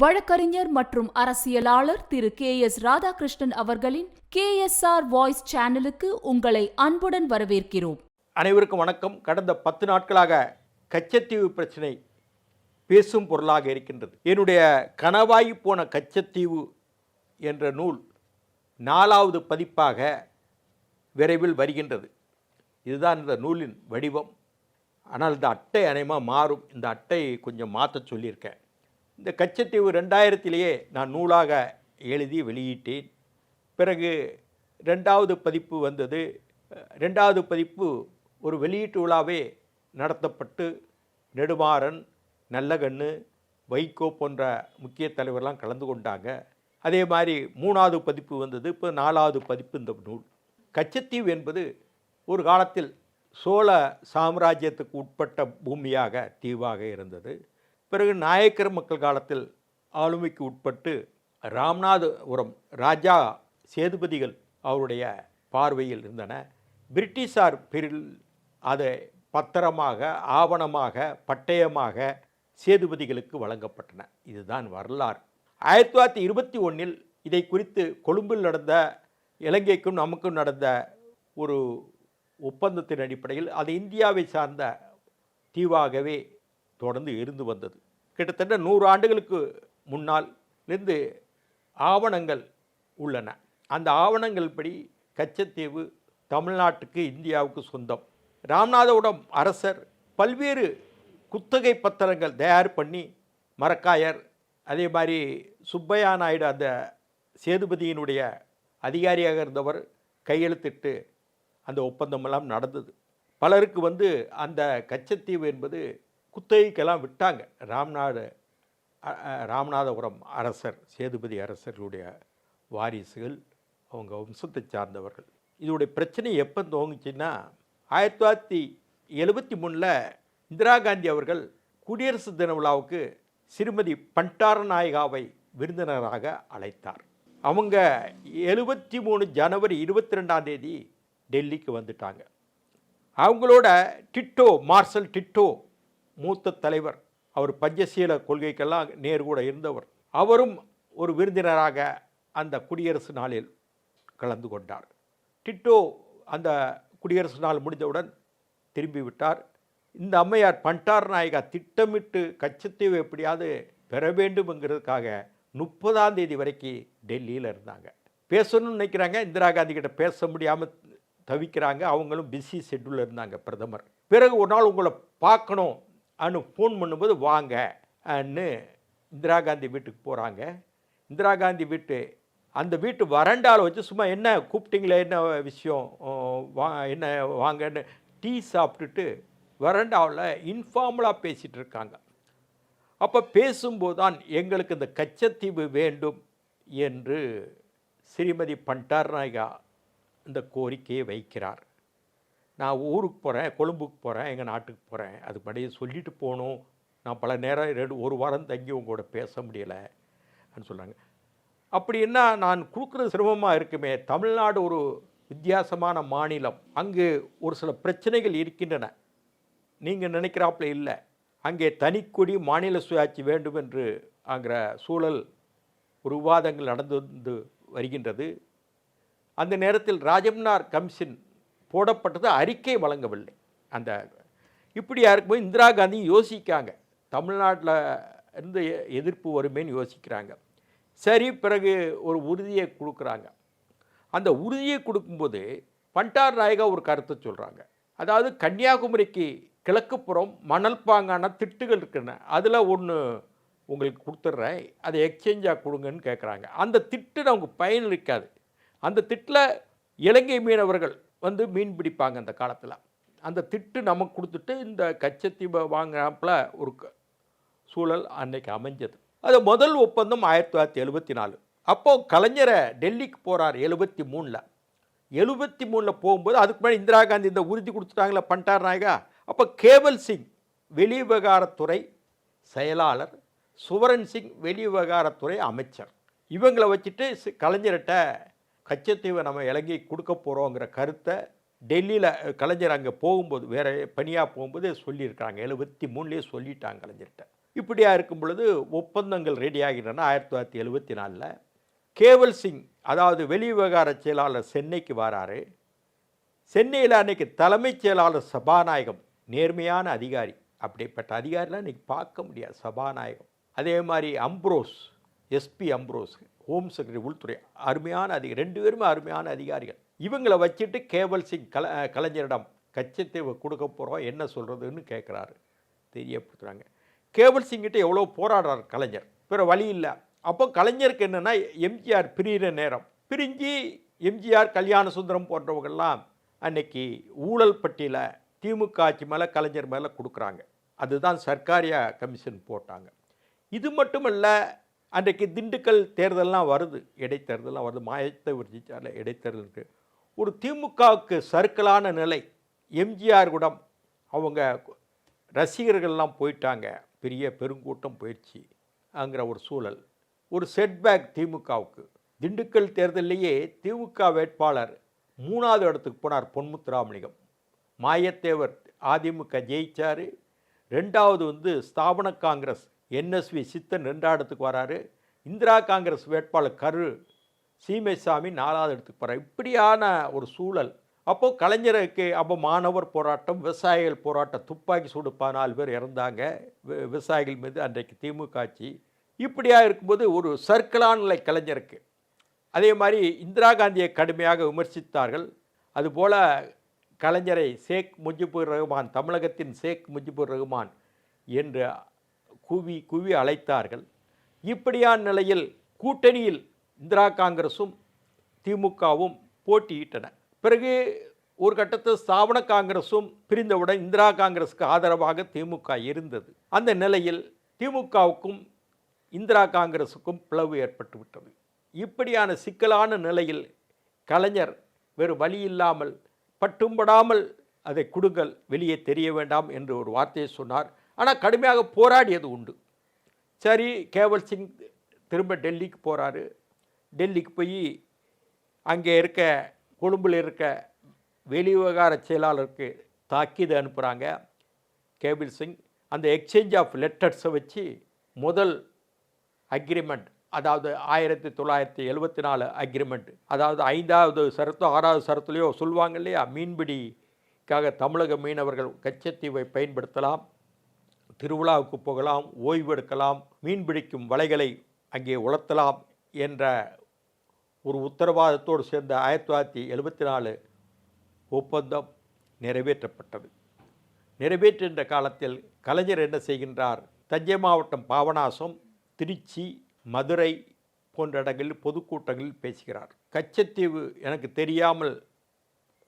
வழக்கறிஞர் மற்றும் அரசியலாளர் திரு கே எஸ் ராதாகிருஷ்ணன் அவர்களின் கே எஸ் ஆர் வாய்ஸ் சேனலுக்கு உங்களை அன்புடன் வரவேற்கிறோம். அனைவருக்கும் வணக்கம். கடந்த பத்து நாட்களாக கச்சத்தீவு பிரச்சனை பேசும் பொருளாக இருக்கின்றது. என்னுடைய கனவாய் போன கச்சத்தீவு என்ற நூல் நாலாவது பதிப்பாக விரைவில் வருகின்றது. இதுதான் இந்த நூலின் வடிவம். ஆனால் இந்த அட்டை அநேகமாக மாறும். இந்த அட்டையை கொஞ்சம் மாற்ற சொல்லியிருக்கேன். இந்த கச்சத்தீவு ரெண்டாயிரத்திலேயே நான் நூலாக எழுதி வெளியிட்டேன். பிறகு ரெண்டாவது பதிப்பு வந்தது. ரெண்டாவது பதிப்பு ஒரு வெளியீட்டு விழாவே நடத்தப்பட்டு நெடுமாறன் நல்லகண்ணு வைகோ போன்ற முக்கிய தலைவர்லாம் கலந்து கொண்டாங்க. அதே மாதிரி மூணாவது பதிப்பு வந்தது. இப்போ நாலாவது பதிப்பு இந்த நூல். கச்சத்தீவு என்பது ஒரு காலத்தில் சோழ சாம்ராஜ்யத்துக்கு உட்பட்ட பூமியாக தீவாக இருந்தது. பிறகு நாயக்கர் மக்கள் காலத்தில் ஆளுமைக்கு உட்பட்டு ராம்நாதபுரம் ராஜா சேதுபதிகள் அவருடைய பார்வையில் இருந்தன. பிரிட்டிஷார் பிரில் அதை பத்திரமாக ஆவணமாக பட்டயமாக சேதுபதிகளுக்கு வழங்கப்பட்டன. இதுதான் வரலாறு. ஆயிரத்தி தொள்ளாயிரத்தி இருபத்தி ஒன்றில் இதை குறித்து கொழும்பில் நடந்த இலங்கைக்கும் நமக்கும் நடந்த ஒரு ஒப்பந்தத்தின் அடிப்படையில் அது இந்தியாவை சார்ந்த தீவாகவே தொடர்ந்து இருந்து வந்தது. கிட்டத்தட்ட நூறு ஆண்டுகளுக்கு முன்னால் இருந்து ஆவணங்கள் உள்ளன. அந்த ஆவணங்கள் படி கச்சத்தீவு தமிழ்நாட்டுக்கு இந்தியாவுக்கு சொந்தம். ராமநாதபுரம் அரசர் பல்வேறு குத்தகை பத்திரங்கள் தயார் பண்ணி மரக்காயர் அதே மாதிரி சுப்பையா நாயுடு அந்த சேதுபதியினுடைய அதிகாரியாக இருந்தவர் கையெழுத்திட்டு அந்த ஒப்பந்தமெல்லாம் நடந்தது. பலருக்கு வந்து அந்த கச்சத்தீவு என்பது குத்தகைக்கெல்லாம் விட்டாங்க. ராம்நாடு ராமநாதபுரம் அரசர் சேதுபதி அரசர்களுடைய வாரிசுகள் அவங்க வம்சத்தை சார்ந்தவர்கள். இதோடைய பிரச்சனை எப்போ துவங்குச்சுன்னா ஆயிரத்தி தொள்ளாயிரத்தி எழுபத்தி மூணில் இந்திரா காந்தி அவர்கள் குடியரசு தின விழாவுக்கு சிறுமதி பண்டாரநாயகாவை விருந்தினராக அழைத்தார். அவங்க எழுபத்தி மூணு ஜனவரி இருபத்தி ரெண்டாம் தேதி டெல்லிக்கு வந்துட்டாங்க. அவங்களோட டிட்டோ மார்ஷல் டிட்டோ மூத்த தலைவர் அவர் பஞ்சசீல கொள்கைக்கெல்லாம் நேர் கூட இருந்தவர். அவரும் ஒரு விருந்தினராக அந்த குடியரசு நாளில் கலந்து கொண்டார். டிட்டோ அந்த குடியரசு நாள் முடிந்தவுடன் திரும்பி விட்டார். இந்த அம்மையார் பண்டார் நாயகா திட்டமிட்டு கச்சத்தீவு எப்படியாவது பெற வேண்டும்ங்கிறதுக்காக முப்பதாம் தேதி வரைக்கும் டெல்லியில் இருந்தாங்க. பேசணும்னு நினைக்கிறாங்க. இந்திரா காந்தி கிட்ட பேச முடியாமல் தவிக்கிறாங்க. அவங்களும் பிஸி ஷெட்யூலில் இருந்தாங்க பிரதமர். பிறகு ஒரு நாள் உங்களை பார்க்கணும் அனு ஃபோன் பண்ணும்போது வாங்க அன்னு இந்திரா காந்தி வீட்டுக்கு போகிறாங்க இந்திரா காந்தி வீட்டு அந்த வீட்டு வறண்டாவில் வச்சு சும்மா என்ன கூப்பிட்டீங்களே? என்ன விஷயம்? வா என்ன வாங்கன்னு டீ சாப்பிட்டுட்டு வறண்டாவில் இன்ஃபார்மலாக பேசிகிட்டு இருக்காங்க. அப்போ பேசும்போது தான் எங்களுக்கு இந்த கச்சத்தீவு வேண்டும் என்று ஸ்ரீமதி பண்டார்நாயகா இந்த கோரிக்கையை வைக்கிறார். நான் ஊருக்கு போகிறேன் கொழும்புக்கு போகிறேன் எங்கள் நாட்டுக்கு போகிறேன் அது முன்னாடியே சொல்லிட்டு போகணும். நான் பல நேரம் ரெண்டு ஒரு வாரம் தங்கி உங்களோட பேச முடியலை அப்படின்னு சொல்கிறாங்க அப்படின்னா நான் கொடுக்குறது சிரமமாக இருக்குமே. தமிழ்நாடு ஒரு வித்தியாசமான மாநிலம். அங்கு ஒரு சில பிரச்சனைகள் இருக்கின்றன. நீங்கள் நினைக்கிறாப்புல இல்லை. அங்கே தனிக்குடி மாநில சுயாட்சி வேண்டும் என்று ஆங்கிற சூழல் ஒரு விவாதங்கள் நடந்து வந்து வருகின்றது. அந்த நேரத்தில் ராஜம்னார் கமிஷன் போடப்பட்டது அறிக்கை வழங்கவில்லை. அந்த இப்படியா இருக்கும்போது இந்திரா காந்தி யோசிக்காங்க தமிழ்நாட்டில் இருந்து எதிர்ப்பு வருமேன்னு யோசிக்கிறாங்க. சரி பிறகு ஒரு உறுதியை கொடுக்குறாங்க. அந்த உறுதியை கொடுக்கும்போது பண்டார் நாயகா ஒரு கருத்தை சொல்கிறாங்க அதாவது கன்னியாகுமரிக்கு கிழக்குப்புறம் மணல் பாங்கான திட்டுகள் இருக்குன்னு. அதில் ஒன்று உங்களுக்கு கொடுத்துட்றேன் அதை எக்ஸ்சேஞ்சாக கொடுங்கன்னு கேட்குறாங்க அந்த திட்டு நமக்கு பயன் இருக்காது அந்த திட்டில் இலங்கை மீனவர்கள் வந்து மீன் பிடிப்பாங்க அந்த காலத்தில். அந்த திட்டு நமக்கு கொடுத்துட்டு இந்த கச்சத்தீவை வாங்கினாப்புல ஒரு க- சூழல் அன்னைக்கு அமைஞ்சது. அது முதல் ஒப்பந்தம் ஆயிரத்தி தொள்ளாயிரத்தி எழுபத்தி நாலு. அப்போது கலைஞரை டெல்லிக்கு போகிறார் எழுபத்தி மூணில். எழுபத்தி மூணில் போகும்போது அதுக்கு முன்னாடி இந்திரா காந்தி இந்த உறுதி கொடுத்துட்டாங்களே பண்டார் நாயகா. அப்போ கேவல் சிங் வெளிவிவகாரத்துறை செயலாளர் சுவரன் சிங் வெளிவிவகாரத்துறை அமைச்சர். இவங்களை வச்சுட்டு கலைஞர்கிட்ட கச்சத்தீவை நம்ம இலங்கை கொடுக்க போகிறோங்கிற கருத்தை டெல்லியில் கலைஞர் அங்கே போகும்போது வேற பணியாக போகும்போது சொல்லியிருக்காங்க எழுபத்தி மூணுலேயே சொல்லிட்டாங்க கலைஞர்கிட்ட. இப்படியா இருக்கும் பொழுது ஒப்பந்தங்கள் ரெடியாகின்றன ஆயிரத்தி தொள்ளாயிரத்தி எழுபத்தி நாலில். கேவல் சிங் அதாவது வெளி விவகார செயலாளர் சென்னைக்கு வராரு. சென்னையில் அன்னைக்கு தலைமைச் செயலாளர் சபாநாயகம் நேர்மையான அதிகாரி. அப்படிப்பட்ட அதிகாரிலாம் இன்றைக்கி பார்க்க முடியாது சபாநாயகம். அதே மாதிரி Ambrose SP Ambrose home secretary உள்துறை. அருமையான அதிகாரி ரெண்டு பேருமே அருமையான அதிகாரிகள். இவங்களை வச்சுட்டு கேவல் சிங் கல கலைஞரிடம் கச்சத்தீவை கொடுக்க போகிறோம் என்ன சொல்கிறதுன்னு கேட்குறாரு தெரியப்படுத்துகிறாங்க கேவல் சிங்கிட்ட எவ்வளோ போராடுறார் கலைஞர். பிற வழி இல்லை. அப்போ கலைஞருக்கு என்னென்னா எம்ஜிஆர் பிரிகிற நேரம். பிரிஞ்சு எம்ஜிஆர் கல்யாண சுந்தரம் போன்றவங்கள்லாம் அன்னைக்கு ஊழல் பட்டியில் திமுக ஆட்சி மேலே கலைஞர் மேலே கொடுக்குறாங்க. அதுதான் சர்க்காரியா கமிஷன் போட்டாங்க. இது மட்டுமல்ல அன்றைக்கு திண்டுக்கல் தேர்தல்லாம் வருது இடைத்தேர்தல்லாம் வருது மாயத்தை விரிச்சால இடைத்தேர்தலுக்கு ஒரு திமுகவுக்கு சர்க்கிளான நிலை எம்ஜிஆர் கூட அவங்க ரசிகர்கள்லாம் போயிட்டாங்க பெரிய பெருங்கூட்டம் போயிடுச்சு அங்கிற ஒரு சூழல். ஒரு செட்பேக் திமுகவுக்கு. திண்டுக்கல் தேர்தலிலேயே திமுக வேட்பாளர் மூணாவது இடத்துக்கு போனார் பொன்முத்துராமலிங்கம் மாயத்தேவர் அதிமுக ஜெயிச்சார். ரெண்டாவது வந்து ஸ்தாபன காங்கிரஸ் என்எஸ்வி சித்தன் ரெண்டாவது இடத்துக்கு வராரு. இந்திரா காங்கிரஸ் வேட்பாளர் கரு சீமைசாமி நாலாவது இடத்துக்கு போகிறார் இப்படியான ஒரு சூழல். அப்போது கலைஞருக்கு அப்போ மாணவர் போராட்டம் விவசாயிகள் போராட்டம் துப்பாக்கி சூடு பதினாலு பேர் இறந்தாங்க. வி- விவசாயிகள் மீது அன்றைக்கு திமுக ஆட்சி. இப்படியாக இருக்கும்போது ஒரு சர்க்கிளான நிலை கலைஞருக்கு. அதே மாதிரி இந்திரா காந்தியை கடுமையாக விமர்சித்தார்கள். அதுபோல கலைஞரை ஷேக் முஜிபுர் ரஹ்மான் தமிழகத்தின் ஷேக் முஜிபுர் ரஹ்மான் என்று குவி குவி அழைத்தார்கள். இப்படியான நிலையில் கூட்டணியில் இந்திரா காங்கிரஸும் திமுகவும் போட்டியிட்டன. பிறகு ஒரு கட்டத்தில் ஸ்தாபன காங்கிரஸும் பிரிந்தவுடன் இந்திரா காங்கிரஸுக்கு ஆதரவாக திமுக இருந்தது. அந்த நிலையில் திமுகவுக்கும் இந்திரா காங்கிரஸுக்கும் பிளவு ஏற்பட்டு விட்டது இப்படியான சிக்கலான நிலையில் கலைஞர் வேறு வழி இல்லாமல் பட்டும்படாமல் அதை கொடுங்கள் வெளியே தெரிய வேண்டாம் என்று ஒரு வார்த்தையை சொன்னார். ஆனால் கடுமையாக போராடியது உண்டு. சரி கேவல் சிங் திரும்ப டெல்லிக்கு போகிறாரு டெல்லிக்கு போய் அங்கே இருக்க கொழும்பில் இருக்க வெளிவிவகார செயலாளருக்கு தாக்கீது அனுப்புகிறாங்க கேபிள் சிங் அந்த எக்ஸ்சேஞ்ச் ஆஃப் லெட்டர்ஸை வச்சு முதல் அக்ரிமெண்ட் அதாவது ஆயிரத்தி தொள்ளாயிரத்தி எழுபத்தி நாலு அக்ரிமெண்ட் அதாவது ஐந்தாவது சரத்தோ ஆறாவது சரத்துலேயோ சொல்லுவாங்க இல்லையா? மீன்பிடிக்காக தமிழக மீனவர்கள் கச்சத்தீவை பயன்படுத்தலாம். திருவிழாவுக்கு போகலாம் ஓய்வு எடுக்கலாம் மீன்பிடிக்கும் வலைகளை அங்கே உலர்த்தலாம் என்ற ஒரு உத்தரவாதத்தோடு சேர்ந்த ஆயிரத்தி தொள்ளாயிரத்தி எழுபத்தி நாலு ஒப்பந்தம் நிறைவேற்றப்பட்டது. நிறைவேற்றுகின்ற காலத்தில் கலைஞர் என்ன செய்கின்றார்? தஞ்சை மாவட்டம் பாபநாசம் திருச்சி மதுரை போன்ற இடங்களில் பொதுக்கூட்டங்களில் பேசுகிறார். கச்சத்தீவு எனக்கு தெரியாமல்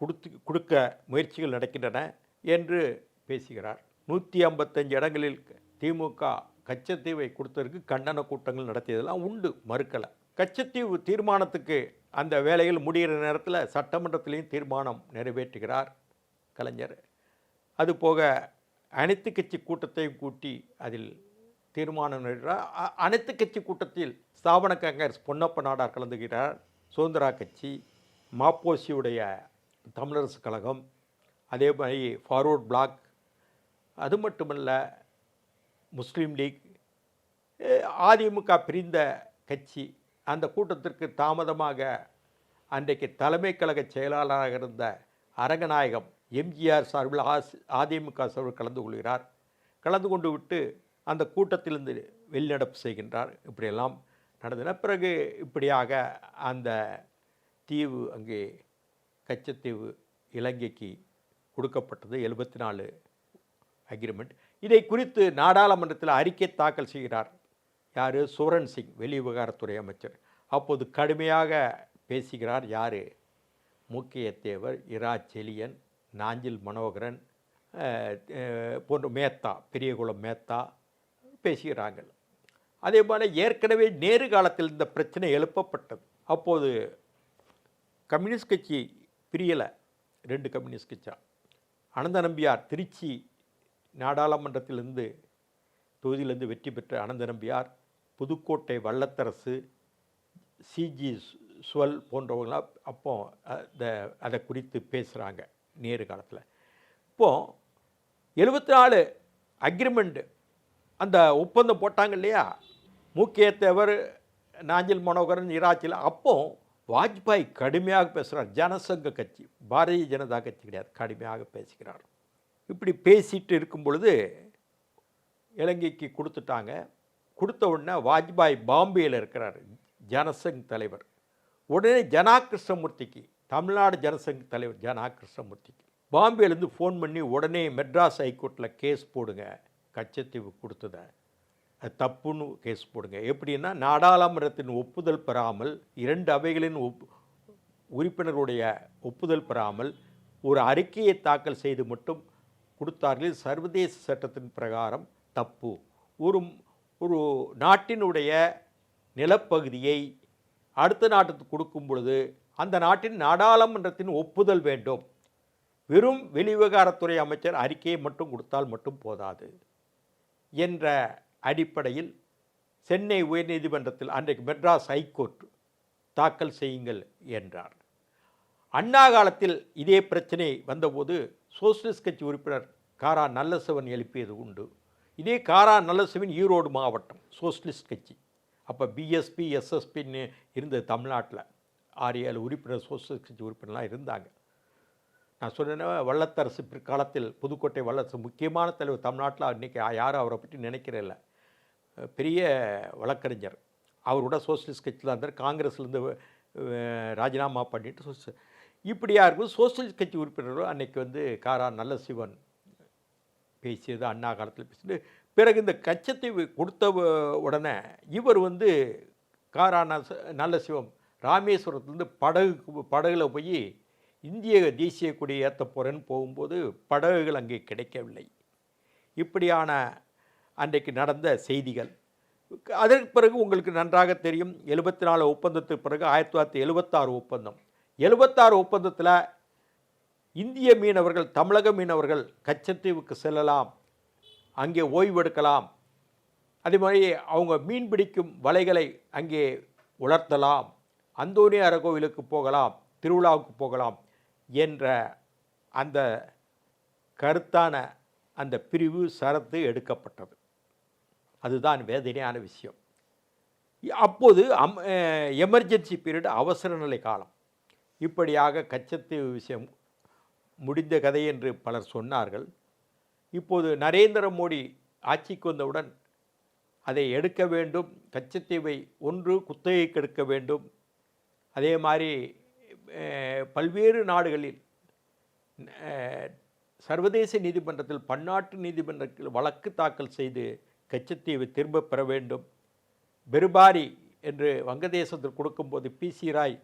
கொடுத்து கொடுக்க முயற்சிகள் நடக்கின்றன என்று பேசுகிறார். நூற்றி ஐம்பத்தஞ்சு இடங்களில் திமுக கச்சத்தீவை கொடுத்ததற்கு கண்டன கூட்டங்கள் நடத்தியதெல்லாம் உண்டு மறுக்கலை. கச்சத்தீவு தீர்மானத்துக்கு அந்த வேலையில் முடிகிற நேரத்தில் சட்டமன்றத்திலையும் தீர்மானம் நிறைவேற்றுகிறார் கலைஞர். அதுபோக அனைத்து கட்சி கூட்டத்தையும் கூட்டி அதில் தீர்மானம் நிறைவேற்றார் அனைத்து கட்சி கூட்டத்தில் ஸ்தாபன காங்கிரஸ் பொன்னப்ப நாடார் கலந்துகிறார். சுதந்திரா கட்சி மாப்போசியுடைய தமிழரசு கழகம் அதே மாதிரி ஃபார்வர்ட் பிளாக் அது மட்டுமல்ல முஸ்லீம் லீக் அதிமுக பிரிந்த கட்சி அந்த கூட்டத்திற்கு தாமதமாக அன்றைக்கு தலைமை கழக செயலாளராக இருந்த அரங்கநாயகம் எம்ஜிஆர் சார்பில் ஆஸ் அதிமுக சார்பில் கலந்து கொள்கிறார். கலந்து கொண்டு விட்டு அந்த கூட்டத்திலிருந்து வெளிநடப்பு செய்கின்றார். இப்படியெல்லாம் நடந்தன. பிறகு இப்படியாக அந்த தீவு அங்கே கச்சத்தீவு இலங்கைக்கு கொடுக்கப்பட்டது. எழுபத்தி நாலு அக்ரிமெண்ட் இதை குறித்து நாடாளுமன்றத்தில் அறிக்கை தாக்கல் செய்கிறார். யார்? சுரன் சிங் வெளிவிவகாரத்துறை அமைச்சர். அப்போது கடுமையாக பேசுகிறார் யார்? மூக்கியத்தேவர் இரா செலியன் நாஞ்சில் மனோகரன் போன்ற மேத்தா பெரியகுளம் மேத்தா பேசுகிறாங்க அதே போல் ஏற்கனவே நேரு காலத்தில் இந்த பிரச்சனை எழுப்பப்பட்டது. அப்போது கம்யூனிஸ்ட் கட்சி பிரியலை. ரெண்டு கம்யூனிஸ்ட் கட்சா அனந்த நம்பியார் திருச்சி நாடாளுமன்றத்திலிருந்து தொகுதியிலிருந்து வெற்றி பெற்ற அனந்த நம்பியார் புதுக்கோட்டை வல்லத்தரசு சிஜி சுவல் போன்றவங்களாம் அப்போ அந்த அதை குறித்து பேசுகிறாங்க நேரு காலத்தில். இப்போது எழுபத்தி நாலு அக்ரிமெண்ட்டு அந்த ஒப்பந்தம் போட்டாங்க இல்லையா? முக்கியத்தேவர் நாஞ்சில் மனோகரன் இராச்சியில் அப்போ வாஜ்பாய் கடுமையாக பேசுகிறார் ஜனசங்க கட்சி பாரதிய ஜனதா கட்சி கிடையாது. கடுமையாக பேசுகிறார் இப்படி பேசிட்டு இருக்கும் பொழுது இலங்கைக்கு கொடுத்துட்டாங்க. கொடுத்த உடனே வாஜ்பாய் பாம்பேயில் இருக்கிறார் ஜனசங் தலைவர். உடனே ஜனா கிருஷ்ணமூர்த்திக்கு தமிழ்நாடு ஜனசங் தலைவர் ஜனா கிருஷ்ணமூர்த்திக்கு பாம்பேலேருந்து ஃபோன் பண்ணி உடனே மெட்ராஸ் ஹைகோர்ட்டில் கேஸ் போடுங்க கச்சத்தீவு கொடுத்தத. அது தப்புன்னு கேஸ் போடுங்க. எப்படின்னா நாடாளுமன்றத்தின் ஒப்புதல் பெறாமல் இரண்டு அவைகளின் ஒப் உறுப்பினருடைய ஒப்புதல் பெறாமல் ஒரு அறிக்கையை தாக்கல் செய்து மட்டும் கொடுத்தார்கள். சர்வதேச சட்டத்தின் பிரகாரம் தப்பு. ஒரு ஒரு நாட்டினுடைய நிலப்பகுதியை அடுத்த நாட்டுக்கு கொடுக்கும் பொழுது அந்த நாட்டின் நாடாளுமன்றத்தின் ஒப்புதல் வேண்டும். வெறும் வெளிவிவகாரத்துறை அமைச்சர் அறிக்கையை மட்டும் கொடுத்தால் மட்டும் போதாது என்ற அடிப்படையில் சென்னை உயர்நீதிமன்றத்தில் அன்றைக்கு மெட்ராஸ் ஹைகோர்ட் தாக்கல் செய்யுங்கள் என்றார். அண்ணா காலத்தில் இதே பிரச்சனை வந்தபோது சோசியலிஸ்ட் கட்சி உறுப்பினர் காரா நல்லசவன் எழுப்பியது உண்டு. இதே காரா நல்லசவன் ஈரோடு மாவட்டம் சோசியலிஸ்ட் கட்சி. அப்போ பிஎஸ்பி எஸ்எஸ்பின்னு இருந்தது தமிழ்நாட்டில். ஆறு ஏழு உறுப்பினர் சோசியலிஸ்ட் கட்சி உறுப்பினர்லாம் இருந்தாங்க. நான் சொன்னேன்னா வல்லத்தரசு பிற்காலத்தில் புதுக்கோட்டை வல்லரசு முக்கியமான தலைவர் தமிழ்நாட்டில் இன்றைக்கி யாரும் அவரை பற்றி நினைக்கிறதில்ல பெரிய வழக்கறிஞர். அவரோட சோசியலிஸ்ட் கட்சியில் இருந்தார். காங்கிரஸ்லேருந்து ராஜினாமா பண்ணிட்டு இப்படியாக இருக்கும் சோசியலிஸ்ட் கட்சி உறுப்பினர்கள் அன்னைக்கு வந்து காரா நல்ல சிவன் பேசியது அண்ணா காலத்தில் பேசிட்டு பிறகு இந்த கச்சத்தீவு கொடுத்த உடனே இவர் வந்து காரா நல்ல சிவம் ராமேஸ்வரத்துலேருந்து படகு படகுல போய் இந்திய தேசிய கொடி ஏற்ற போகிறேன்னு போகும்போது படகுகள் அங்கே கிடைக்கவில்லை. இப்படியான அன்றைக்கு நடந்த செய்திகள். அதற்கு பிறகு உங்களுக்கு நன்றாக தெரியும் எழுபத்தி நாலு ஒப்பந்தத்துக்கு பிறகு ஆயிரத்தி தொள்ளாயிரத்தி எழுபத்தாறு ஒப்பந்தம். எழுபத்தாறு ஒப்பந்தத்தில் இந்திய மீனவர்கள் தமிழக மீனவர்கள் கச்சத்தீவுக்கு செல்லலாம் அங்கே ஓய்வெடுக்கலாம். அதே மாதிரி அவங்க மீன் பிடிக்கும் வலைகளை அங்கே உலர்த்தலாம் அந்தோனியார் கோவிலுக்கு போகலாம் திருவிழாவுக்கு போகலாம் என்ற அந்த கருத்தான அந்த பிரிவு சரத்து எடுக்கப்பட்டது. அதுதான் வேதனையான விஷயம். அப்போது அம் எமர்ஜென்சி பீரியட் அவசர நிலை காலம். இப்படியாக கச்சத்தீவு விஷயம் முடிந்த கதை என்று பலர் சொன்னார்கள். இப்போது நரேந்திர மோடி ஆட்சிக்கு வந்தவுடன் அதை எடுக்க வேண்டும் கச்சத்தீவை ஒன்று குத்தகைக்கு எடுக்க வேண்டும். அதே மாதிரி பல்வேறு நாடுகளில் சர்வதேச நீதிமன்றத்தில் பன்னாட்டு நீதிமன்றத்தில் வழக்கு தாக்கல் செய்து கச்சத்தீவை திரும்ப பெற வேண்டும். பெருபாரி என்று வங்கதேசத்தில் கொடுக்கும்போது பிசி ராய்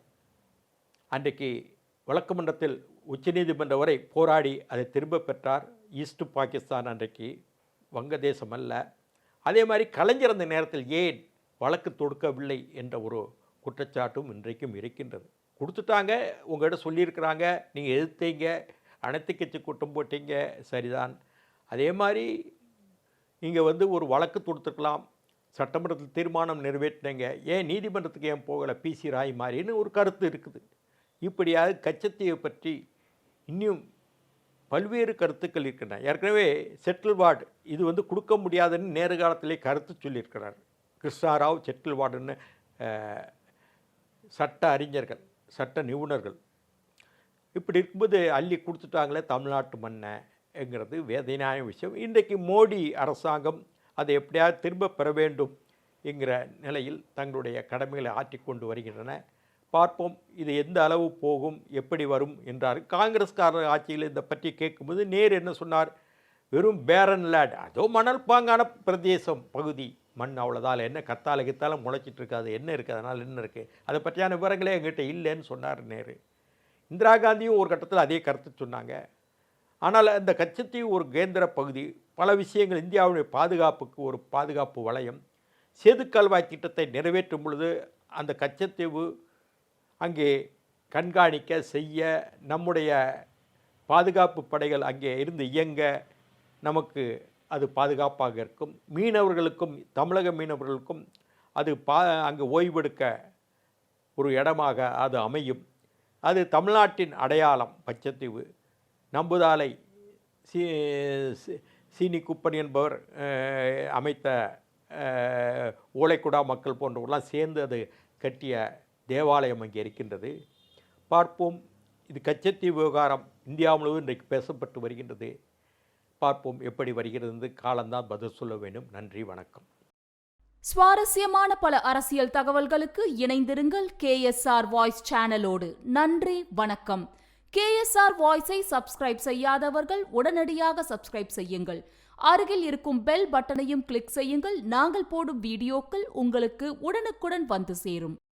அன்றைக்கு வழக்குமன்றத்தில் உச்சநீதிமன்றம் வரை போராடி அதை திரும்ப பெற்றார். ஈஸ்ட் பாகிஸ்தான் அன்றைக்கு வங்கதேசம் அல்ல அதே மாதிரி கலைஞர் அந்த நேரத்தில் ஏன் வழக்கு தொடுக்கவில்லை என்ற ஒரு குற்றச்சாட்டும் இன்றைக்கும் இருக்கின்றது. கொடுத்துட்டாங்க உங்கள்கிட்ட சொல்லியிருக்கிறாங்க நீங்கள் எதிர்த்தீங்க அனைத்து கட்சி கூட்டம் போட்டீங்க சரிதான். அதே மாதிரி நீங்கள் வந்து ஒரு வழக்கு தொடுத்துக்கலாம் சட்டமன்றத்தில் தீர்மானம் நிறைவேற்றினீங்க ஏன் நீதிமன்றத்துக்கு ஏன் போகலை பிசி ராய் மாதிரின்னு ஒரு கருத்து இருக்குது. இப்படியாக கச்சத்தீவை பற்றி இன்னும் பல்வேறு கருத்துக்கள் இருக்கின்றன. ஏற்கனவே செட்டில் வார்டு இது வந்து கொடுக்க முடியாதுன்னு நேரு காலத்திலே கருத்து சொல்லியிருக்கிறார். கிருஷ்ணாராவ் செட்டில் வார்டுன்னு சட்ட அறிஞர்கள் சட்ட நிபுணர்கள். இப்படி இருக்கும்போது அள்ளி கொடுத்துட்டாங்களே தமிழ்நாட்டு மன்னங்கிறது வேதனையான விஷயம். இன்றைக்கு மோடி அரசாங்கம் அதை எப்படியாவது திரும்ப பெற வேண்டும் என்கிற நிலையில் தங்களுடைய கடமைகளை ஆற்றிக்கொண்டு வருகின்றன. பார்ப்போம் இது எந்த அளவு போகும் எப்படி வரும் என்றார். காங்கிரஸ்காரர் ஆட்சியில் இதை பற்றி கேட்கும்போது நேர் என்ன சொன்னார்? வெறும் பேரன் லேட். அதோ மணல் பாங்கான பிரதேசம் பகுதி. மண் அவ்வளோதால் என்ன கத்தால கித்தால முளைச்சிட்டு இருக்காது என்ன இருக்குது அதனால் என்ன இருக்குது அதை பற்றியான விவரங்களே எங்கிட்ட இல்லைன்னு சொன்னார் நேரு. இந்திரா காந்தியும் ஒரு கட்டத்தில் அதே கருத்து சொன்னாங்க. ஆனால் அந்த கச்சத்தீவு ஒரு கேந்திர பகுதி பல விஷயங்கள் இந்தியாவுடைய பாதுகாப்புக்கு ஒரு பாதுகாப்பு வளையம் சேதுக்கால்வாய் திட்டத்தை நிறைவேற்றும் பொழுது அந்த கச்சத்தீவு அங்கே கண்காணிக்க செய்ய நம்முடைய பாதுகாப்பு படைகள் அங்கே இருந்து இயங்க நமக்கு அது பாதுகாப்பாக இருக்கும். மீனவர்களுக்கும் தமிழக மீனவர்களுக்கும் அது பா அங்கே ஓய்வெடுக்க ஒரு இடமாக அது அமையும். அது தமிழ்நாட்டின் அடையாளம் பச்சத்தீவு. நம்புதாலை சீ சீனி குப்பன் என்பவர் அமைத்த ஓலைக்குடா மக்கள் போன்றவர்களாம் சேர்ந்து அது கட்டிய தேவாலயம் அங்கே இருக்கின்றது. பார்ப்போம் இது கச்சத்தீவு விவகாரம் இந்தியா முழுவதும் இன்றைக்கு பேசப்பட்டு வருகின்றது. பார்ப்போம் எப்படி வருகிறது என்று காலம்தான் பதில் சொல்ல வேண்டும். நன்றி வணக்கம். சுவாரஸ்யமான பல அரசியல் தகவல்களுக்கு இணைந்திருங்கள் கேஎஸ்ஆர் வாய்ஸ் சேனலோடு. நன்றி வணக்கம். கேஎஸ்ஆர் வாய்ஸை சப்ஸ்கிரைப் செய்யாதவர்கள் உடனடியாக சப்ஸ்கிரைப் செய்யுங்கள். அருகில் இருக்கும் பெல் பட்டனையும் கிளிக் செய்யுங்கள். நாங்கள் போடும் வீடியோக்கள் உங்களுக்கு உடனுக்குடன் வந்து சேரும்.